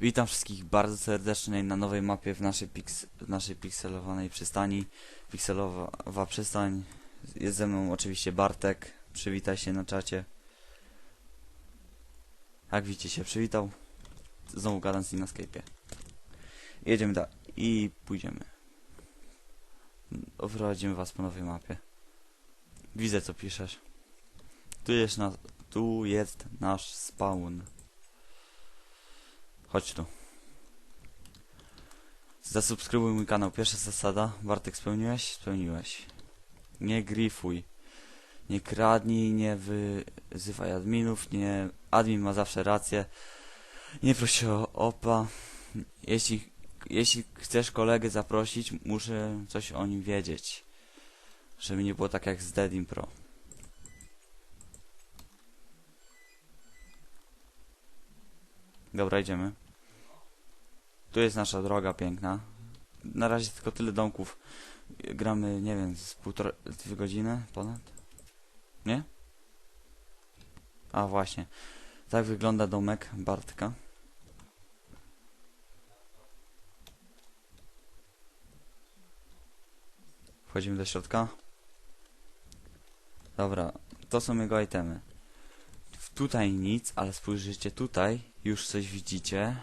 Witam wszystkich bardzo serdecznie na nowej mapie w naszej, piks naszej pikselowanej przystani. Pikselowa przystań. Jest ze mną oczywiście Bartek. Przywitaj się na czacie. Jak widzicie się przywitał. Znowu gadam z nim na Skype'ie. Jedziemy dalej i pójdziemy. Oprowadzimy was po nowej mapie. Widzę co piszesz. Tu jest, na tu jest nasz spawn. Chodź tu. Zasubskrybuj mój kanał. Pierwsza zasada. Bartek spełniłeś? Spełniłeś. Nie grifuj. Nie kradnij, nie wyzywaj adminów, nie... Admin ma zawsze rację. Nie proś o opa. Jeśli, jeśli chcesz kolegę zaprosić, muszę coś o nim wiedzieć. Żeby nie było tak jak z Deadim Pro. Dobra, idziemy. Tu jest nasza droga piękna. Na razie tylko tyle domków. Gramy, nie wiem, z półtora, dwie godziny ponad? Nie? A właśnie. Tak wygląda domek Bartka. Wchodzimy do środka. Dobra, to są jego itemy. Tutaj nic, ale spojrzycie tutaj, już coś widzicie.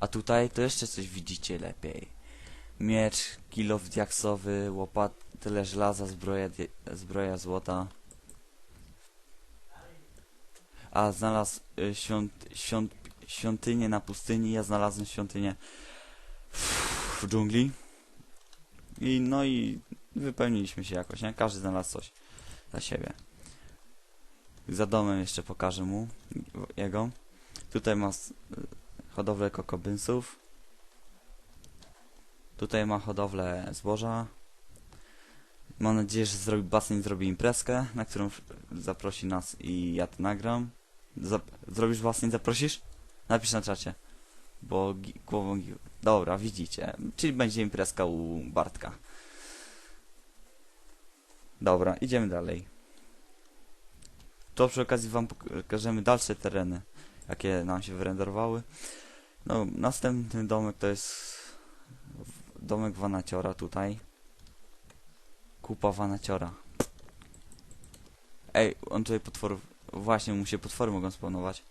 A tutaj to jeszcze coś widzicie lepiej. Miecz, kilof diaksowy, łopat, tyle żelaza, zbroja, zbroja złota. A znalazł y, świąt, świąt, świątynię na pustyni, ja znalazłem świątynię w, dżungli. I no i wypełniliśmy się jakoś, nie? Każdy znalazł coś dla siebie. Za domem jeszcze pokażę mu jego. Tutaj ma hodowlę kokobynsów. Tutaj ma hodowlę zboża. Mam nadzieję, że zrobi basen zrobi imprezkę, na którą zaprosi nas i ja to nagram. Zap zrobisz basen zaprosisz? Napisz na czacie. Bo głową Dobra, widzicie. Czyli będzie imprezka u Bartka. Dobra, idziemy dalej. To przy okazji wam pokażemy dalsze tereny, jakie nam się wyrenderowały. No, następny domek to jest domek Wanaciora tutaj. Kupa Wanaciora. Ej, on tutaj potworów... Właśnie, mu się potwory mogą spawnować.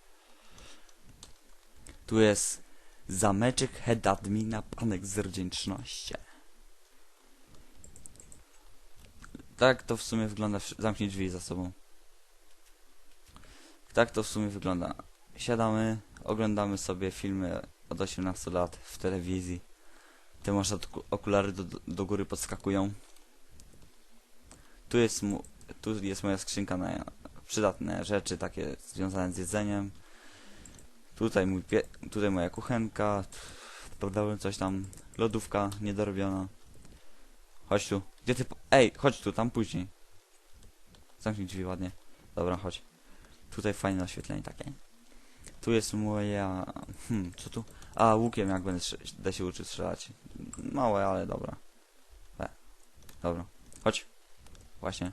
Tu jest zameczek head admina panek z wdzięczności. Tak to w sumie wygląda. Zamknij drzwi za sobą. Tak to w sumie wygląda. Siadamy, oglądamy sobie filmy od 18 lat w telewizji. Te oku- okulary do, do góry podskakują. Tu jest, mu, tu jest moja skrzynka na przydatne rzeczy, takie związane z jedzeniem. Tutaj, mój tutaj moja kuchenka. Dodałem coś tam. Lodówka niedorobiona. Chodź tu. Gdzie ty... Ej, chodź tu, tam później. Zamknij drzwi ładnie. Dobra, chodź. Tutaj fajne oświetlenie takie. Tu jest moja... Hmm, co tu? A, łukiem jak będę da się uczyć strzelać. Małe, ale dobra. E. Dobra. Chodź. Właśnie.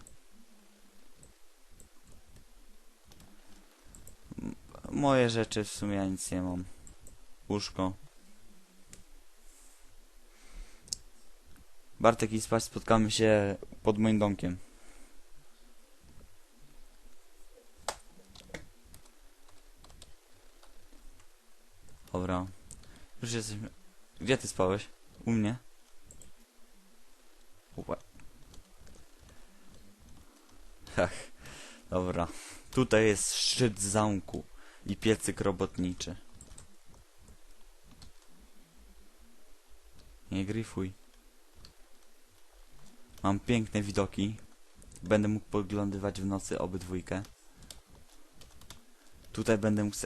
Moje rzeczy w sumie ja nic nie mam. Łóżko. Bartek i spać spotkamy się pod moim domkiem. Dobra. Już jesteśmy... Gdzie ty spałeś? U mnie? Łe. Ach, dobra. Tutaj jest szczyt zamku i piecyk robotniczy. Nie gryfuj. Mam piękne widoki. Będę mógł podglądywać w nocy obydwójkę. Tutaj będę mógł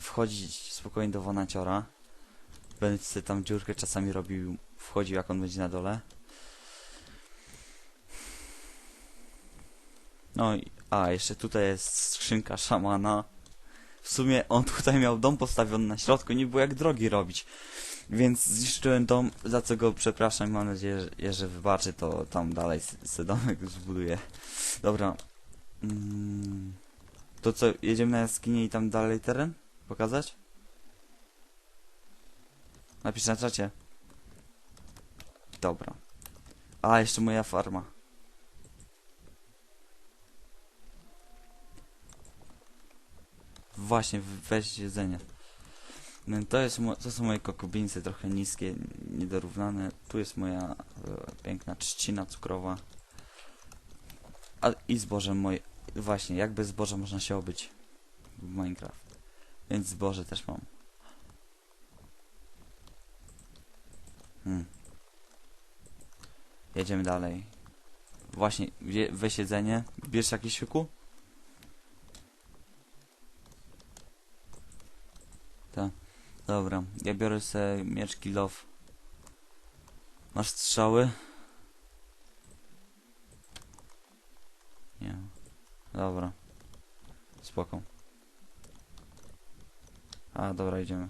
wchodzić spokojnie do Wonaciora. Będę sobie tam dziurkę czasami robił, wchodził jak on będzie na dole. No i, a, jeszcze tutaj jest skrzynka szamana. W sumie on tutaj miał dom postawiony na środku, nie było jak drogi robić. Więc zniszczyłem dom, za co go przepraszam. Mam nadzieję, że, że wybaczy, to tam dalej se domek zbuduję. Dobra. Mm, to co, jedziemy na jaskinię i tam dalej teren? Pokazać? Napisz na czacie. Dobra. A, jeszcze moja farma. Właśnie, weź jedzenie. No, To, jest, to są moje kokobińce, trochę niskie, niedorównane. Tu jest moja e, piękna trzcina cukrowa. A, I zboże moje. Właśnie, jak bez zboża można się obyć w Minecraft. Więc zboże też mam. Hmm. Jedziemy dalej. Właśnie, weź jedzenie. Bierz jakiś siuku? Tak. Dobra, ja biorę sobie miecz kilof. Masz strzały? Nie. Dobra. Spoko. A, dobra, idziemy.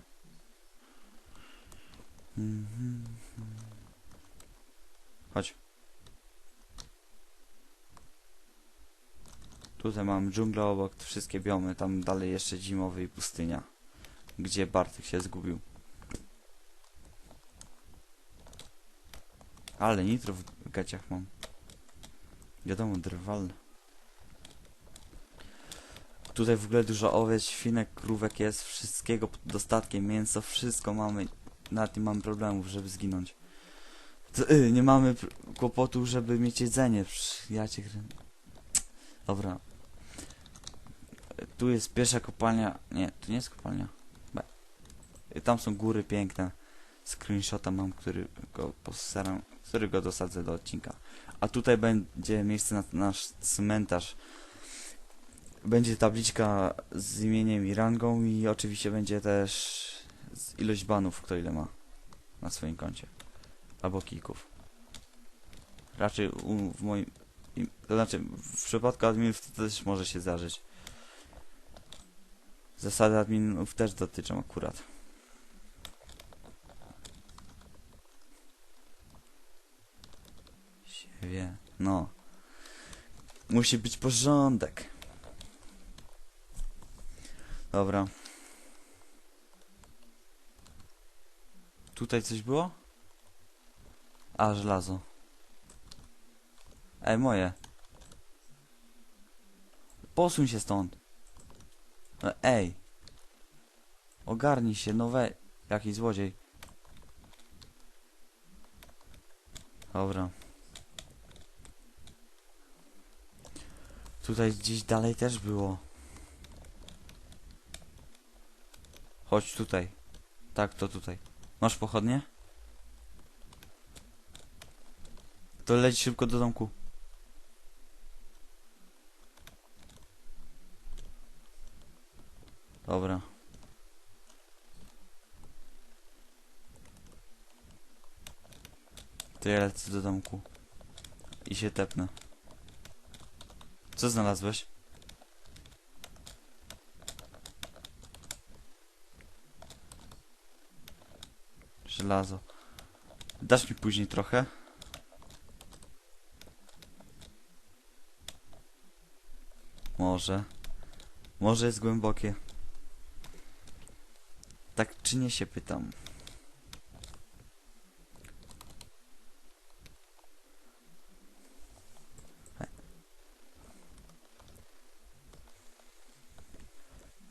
Mhm. Chodź. Tutaj mam dżunglę obok, wszystkie biomy, tam dalej jeszcze zimowy i pustynia. Gdzie Bartek się zgubił. Ale nitro w gaciach mam. Wiadomo, drwal. Tutaj w ogóle dużo owiec, świnek, krówek jest, wszystkiego pod dostatkiem, mięso, wszystko mamy. Nawet nie mamy problemów, żeby zginąć. Y, nie mamy kłopotu, żeby mieć jedzenie. Ja cię krę... Dobra. Tu jest pierwsza kopalnia. Nie, tu nie jest kopalnia. Y, Tam są góry piękne. Screenshota mam, który go postaram, który go dosadzę do odcinka. A tutaj będzie miejsce na nasz cmentarz. Będzie tabliczka z imieniem i rangą i oczywiście będzie też ilość banów, kto ile ma na swoim koncie. Albo kików. Raczej w moim... im- To znaczy, w przypadku adminów to też może się zdarzyć. Zasady adminów też dotyczą akurat. Siewie. No. Musi być porządek. Dobra. Tutaj coś było? A, żelazo. Ej, moje. Posuń się stąd. No, ej. Ogarnij się, no we... Jakiś złodziej. Dobra. Tutaj gdzieś dalej też było. Chodź tutaj. Tak, to tutaj. Masz pochodnie? To leć szybko do domku. Dobra. To ja lecę do domku. I się tepnę. Co znalazłeś? Żelazo. Dasz mi później trochę? Może. Może jest głębokie. Tak czy nie się pytam.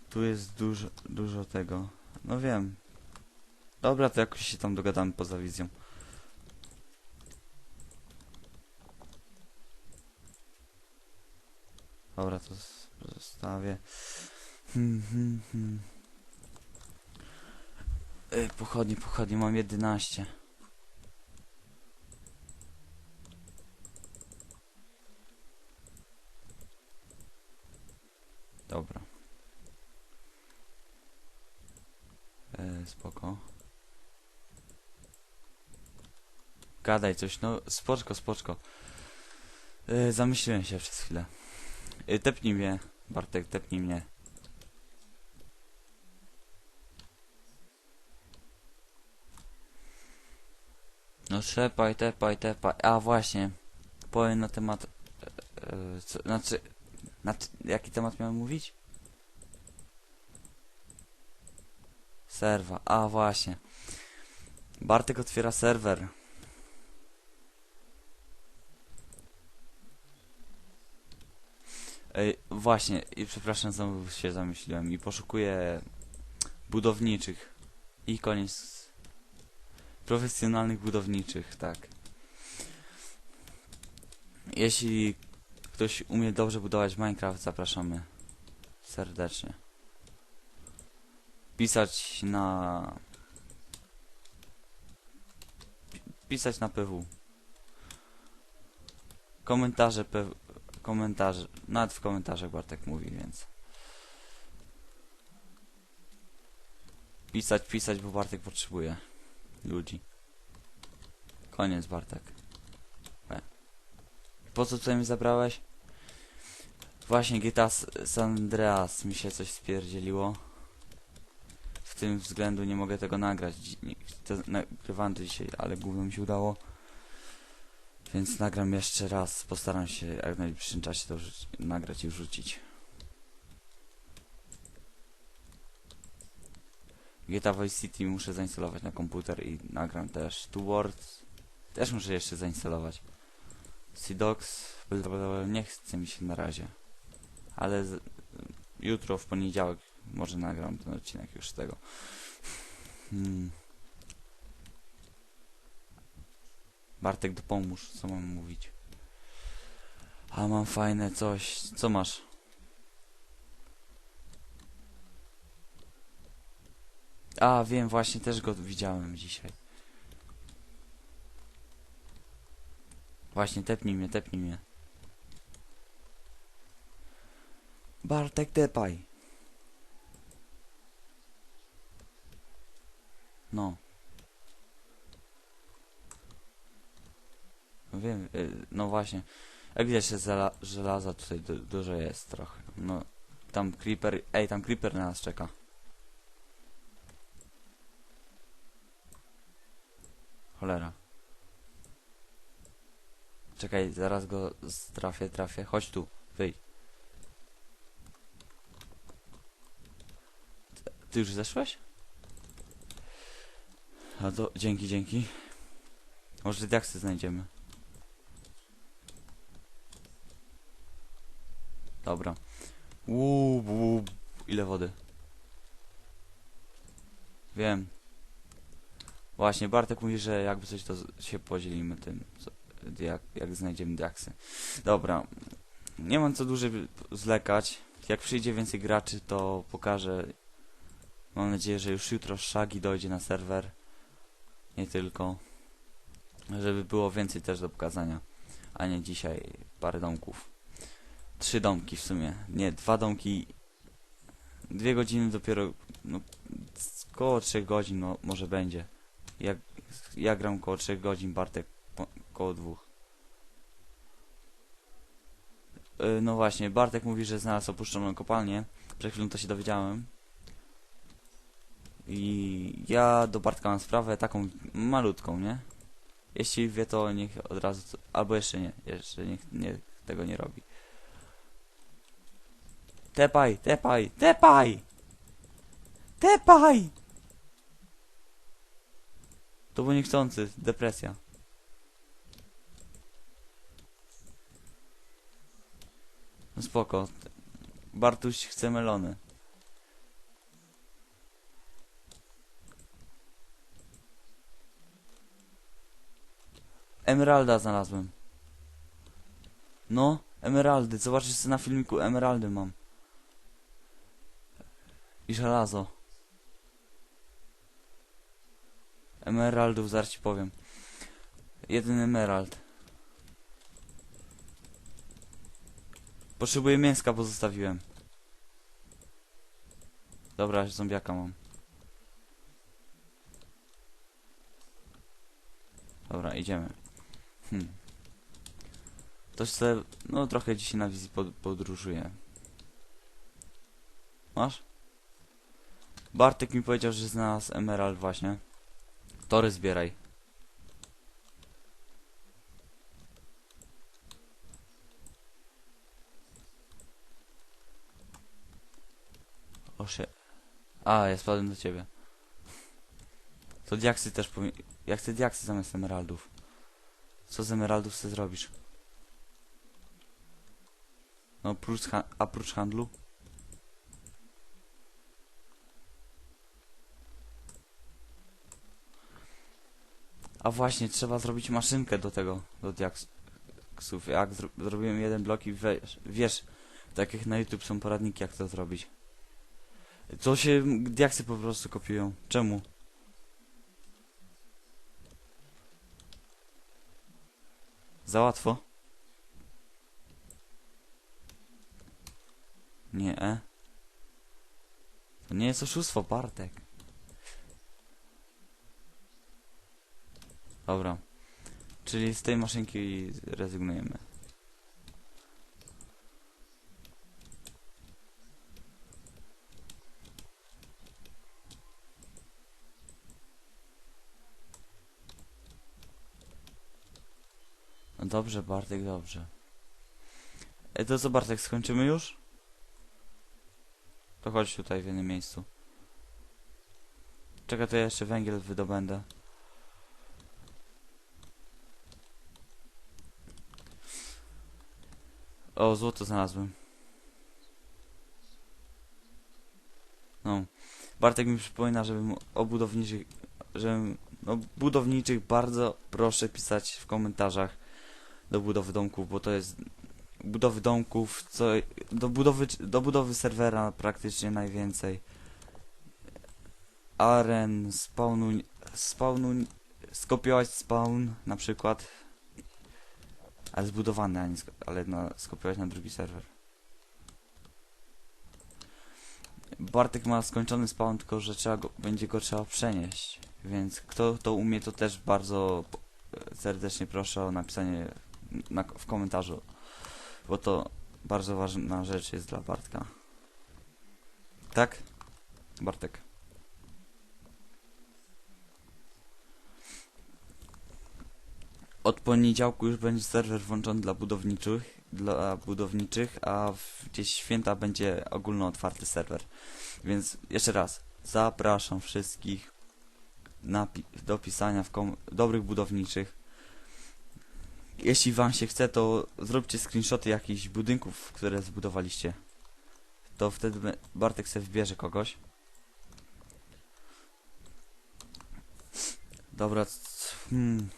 Tu jest dużo, dużo tego. No wiem. Dobra, to jakoś się tam dogadamy poza wizją. Dobra, to zostawię. Hmm, hmm, hmm. Mam 11. Dobra. E, spoko. Gadaj coś, no spoczko, spoczko. E, zamyśliłem się przez chwilę. E, tepnij mnie, Bartek, tepnij mnie. No trzepaj, tepaj, tepaj. A właśnie, powiem na temat... E, co, znaczy, na, jaki temat miałem mówić? Serwa, a właśnie. Bartek otwiera serwer. Ej, właśnie, i przepraszam, znowu się zamyśliłem i poszukuję budowniczych. I koniec. Profesjonalnych budowniczych, tak. Jeśli ktoś umie dobrze budować Minecraft, zapraszamy serdecznie. Pisać na... pi- Pisać na PW. Komentarze PW... Komentarze... Nawet w komentarzach Bartek mówi, więc... Pisać, pisać, bo Bartek potrzebuje ludzi. Koniec, Bartek. E. Po co tutaj mnie zabrałeś? Właśnie GTA San Andreas mi się coś spierdzieliło. W tym względu nie mogę tego nagrać. Nagrywałem to dzisiaj, ale gówno mi się udało. Więc nagram jeszcze raz. Postaram się jak w najbliższym czasie to nagrać i wrzucić. GTA Vice City muszę zainstalować na komputer i nagram też. Two Words też muszę jeszcze zainstalować. Blablabla, nie chce mi się na razie. Ale z, jutro w poniedziałek może nagram ten odcinek już z tego. Hmm. Bartek dopomóż, co mam mówić. A mam fajne coś. Co masz? A, wiem, właśnie też go widziałem dzisiaj. Właśnie, tepnij mnie, tepnij mnie. Bartek, tepaj. No. Wiem, y, no właśnie. Jak widać, że zela- żelaza tutaj du dużo jest trochę. No, tam creeper, ej, tam creeper na nas czeka. Cholera. Czekaj, zaraz go trafię, trafię. Chodź tu, wyjdź. Ty już zeszłeś? A to dzięki, dzięki. Może diaksy znajdziemy. Dobra. Uuu, uuu, ile wody. Wiem. Właśnie, Bartek mówi, że jakby coś to się podzielimy tym, co, jak, jak znajdziemy diaksy. Dobra. Nie mam co dłużej zlekać. Jak przyjdzie więcej graczy, to pokażę. Mam nadzieję, że już jutro Shaggy dojdzie na serwer. Nie tylko. Żeby było więcej też do pokazania. A nie dzisiaj parę domków. Trzy domki w sumie. Nie, dwa domki. Dwie godziny dopiero. No, koło trzech godzin no, może będzie. Jak, ja gram koło trzech godzin, Bartek po, koło dwóch. Yy, no właśnie, Bartek mówi, że znalazł opuszczoną kopalnię. Przed chwilą to się dowiedziałem. I ja do Bartka mam sprawę taką malutką, nie? Jeśli wie, to niech od razu... Albo jeszcze nie, jeszcze niech nie, tego nie robi. Tepaj, tepaj, tepaj! Tepaj! To był niechcący, depresja. No spoko. Bartuś chce melony. Emeralda znalazłem. No, emeraldy. Zobaczysz co na filmiku, emeraldy mam. I żelazo. Emeraldów, zaraz ci powiem. Jeden emerald. Potrzebuję mięska, bo zostawiłem. Dobra, zombiaka mam. Dobra, idziemy. Hmm. Toś se, no trochę dzisiaj na wizji pod, podróżuję. Masz? Bartek mi powiedział, że znalazł emerald właśnie. Tory zbieraj. O się. A, ja spadłem do ciebie. To diaksy też powinien... Ja chcę diaksy zamiast emeraldów. Co z emeraldów chcę zrobisz? No, prócz ha a prócz handlu? A właśnie, trzeba zrobić maszynkę do tego, do diaksów. Jak zro zrobiłem jeden blok i wiesz, wiesz, tak jak na YouTube są poradniki, jak to zrobić. To się diaksy po prostu kopiują. Czemu? Za łatwo? Nie. e? To nie jest oszustwo, Bartek. Dobra. Czyli z tej maszynki rezygnujemy. No dobrze, Bartek, dobrze. E, to co, Bartek, skończymy już? To chodź tutaj w jednym miejscu. Czekaj, to ja jeszcze węgiel wydobędę. O, złoto znalazłem. No. Bartek mi przypomina, żebym o budowniczych, żebym, no, budowniczych bardzo proszę pisać w komentarzach do budowy domków, bo to jest budowy domków, co do budowy, do budowy serwera praktycznie najwięcej. Aren, spawnu, spawnu, skopiować spawn na przykład. Ale zbudowany, a nie sk ale na, skopiować na drugi serwer. Bartek ma skończony spawn, tylko że trzeba go, będzie go trzeba przenieść. Więc kto to umie, to też bardzo serdecznie proszę o napisanie na, w komentarzu. Bo to bardzo ważna rzecz jest dla Bartka. Tak? Bartek. Od poniedziałku już będzie serwer włączony dla budowniczych, dla budowniczych, a gdzieś święta będzie ogólnootwarty serwer. Więc jeszcze raz, zapraszam wszystkich do pisania w dobrych budowniczych. Jeśli wam się chce, to zróbcie screenshoty jakichś budynków, które zbudowaliście. To wtedy Bartek sobie wybierze kogoś. Dobra, hmm.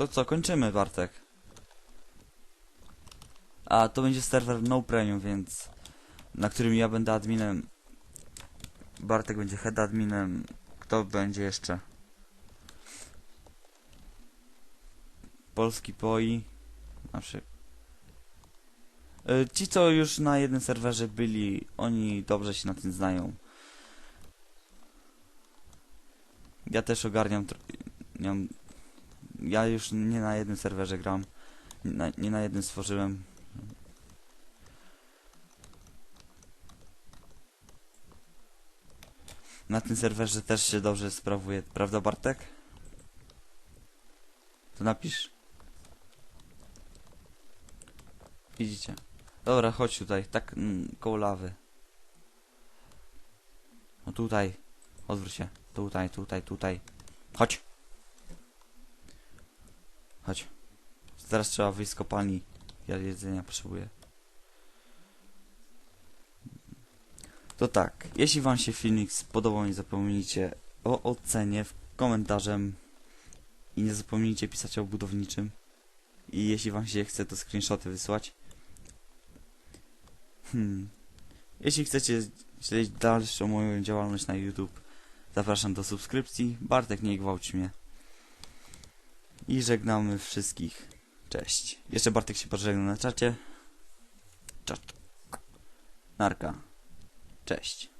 To co, kończymy Bartek. A, to będzie serwer no premium, więc... Na którym ja będę adminem. Bartek będzie head adminem. Kto będzie jeszcze? Polski POI. Znaczy... Ci, co już na jednym serwerze byli, oni dobrze się na tym znają. Ja też ogarniam... Nie ja już nie na jednym serwerze gram. Nie na, nie na jednym stworzyłem. Na tym serwerze też się dobrze sprawuje, prawda Bartek? To napisz. Widzicie. Dobra, chodź tutaj, tak mm, koło lawy. No tutaj. Odwróć się. Tutaj, tutaj, tutaj. Chodź. Chodź. Zaraz trzeba wyjść z kopalni. Ja jedzenia potrzebuję. To tak, jeśli wam się filmik spodobał, nie zapomnijcie o ocenie w komentarzem i nie zapomnijcie pisać o budowniczym. I jeśli wam się chce, to screenshoty wysłać. Hmm. Jeśli chcecie śledzić dalszą moją działalność na YouTube, zapraszam do subskrypcji. Bartek, nie gwałć mnie. I żegnamy wszystkich. Cześć. Jeszcze Bartek się pożegna na czacie. Czat. Narka. Cześć.